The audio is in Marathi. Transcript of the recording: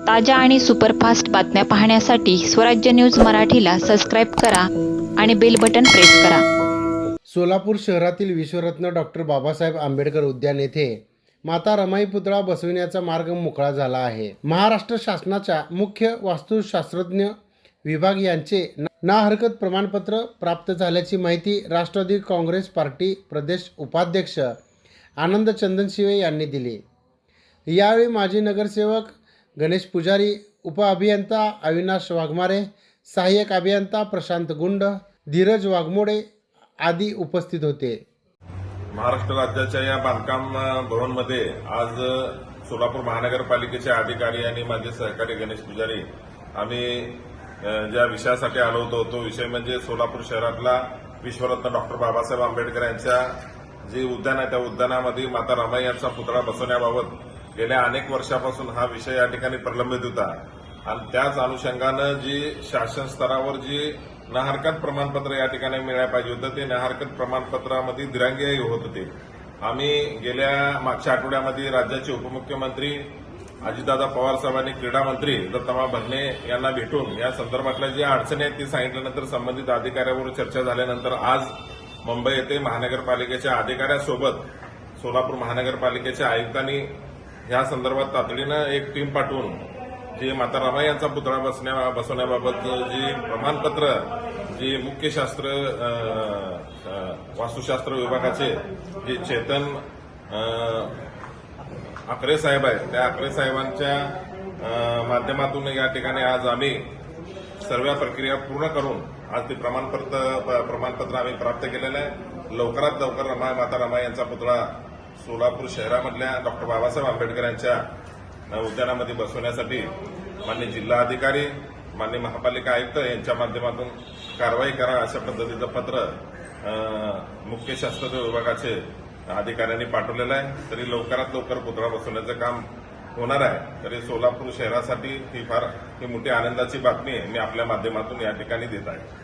ताज्या आणि सुपरफास्ट बातम्या पाहण्यासाठी स्वराज्य न्यूज मराठीला सबस्क्राईब करा आणि बेल बटन प्रेस करा. सोलापूर शहरातील विश्वरत्न डॉक्टर बाबासाहेब आंबेडकर उद्यान येथे माता रमाई पुतळा बसविण्याचा मार्ग मोकळा झाला आहे. महाराष्ट्र शासनाच्या मुख्य वास्तुशास्त्रज्ञ विभाग यांचे ना- हरकत प्रमाणपत्र प्राप्त झाल्याची माहिती राष्ट्रवादी काँग्रेस पार्टी प्रदेश उपाध्यक्ष आनंद चंदन शिवे यांनी दिली. यावेळी माजी नगरसेवक गणेश पुजारी उपअभियंता अविनाश वाघमारे सहाय्यक अभियंता प्रशांत गुंड धीरज वाघमोडे आदी उपस्थित होते. महाराष्ट्र राज्याच्या या बांधकाम भवनमध्ये आज सोलापूर महानगरपालिकेचे अधिकारी आणि माझे सहकारी गणेश पुजारी आम्ही ज्या विषयासाठी आलो होतो तो विषय म्हणजे सोलापूर शहरातला विश्वरत्न डॉक्टर बाबासाहेब आंबेडकर यांच्या जे उद्यान आहे त्या उद्यानामध्ये माता रमाई यांचा पुतळा बसवण्याबाबत गेल्या अनेक वर्षापासून हा विषय या ठिकाणी प्रलंबित होता. आणि त्याच अनुषंगानं जी शासन स्तरावर जी नहरकत प्रमाणपत्र या ठिकाणी मिळायला पाहिजे होतं ते नहरकत प्रमाणपत्रामध्ये दिरांगी होत होते. आम्ही गेल्या मागच्या आठवड्यामध्ये राज्याचे उपमुख्यमंत्री अजितदादा पवार साहेबांनी क्रीडा मंत्री दत्तमा भरणे यांना भेटून या संदर्भातल्या ज्या अडचणी आहेत ती सांगितल्यानंतर संबंधित अधिकाऱ्यावर चर्चा झाल्यानंतर आज मुंबई येथे महानगरपालिकेच्या अधिकाऱ्यासोबत सोलापूर महानगरपालिकेच्या आयुक्तांनी ह्या संदर्भात तातडीनं एक टीम पाठवून जे माता रमाई यांचा पुतळा बसण्या बसवण्याबाबत जी प्रमाणपत्र जे मुख्य शास्त्र वास्तुशास्त्र विभागाचे जे चेतन आकरे साहेब आहेत त्या आकरे साहेबांच्या माध्यमातून या ठिकाणी आज आम्ही सर्व प्रक्रिया पूर्ण करून आज ते प्रमाणपत्र प- प्रमाणपत्र आम्ही प्राप्त केलेलं आहे. लवकरात लवकर रमा माता रमाई यांचा पुतळा सोलापूर शहरामधल्या डॉक्टर बाबासाहेब आंबेडकर यांच्या उद्यानामध्ये बसवण्यासाठी मान्य जिल्हाधिकारी मान्य महापालिका आयुक्त यांच्या माध्यमातून कारवाई करा अशा पद्धतीचं पत्र मुख्य शास्त्र विभागाचे अधिकाऱ्यांनी पाठवलेलं आहे. तरी लवकरात लवकर पुतळा बसवण्याचं काम होणार आहे. तरी सोलापूर शहरासाठी ही फार ही मोठी आनंदाची बातमी मी आपल्या माध्यमातून या ठिकाणी देत आहे.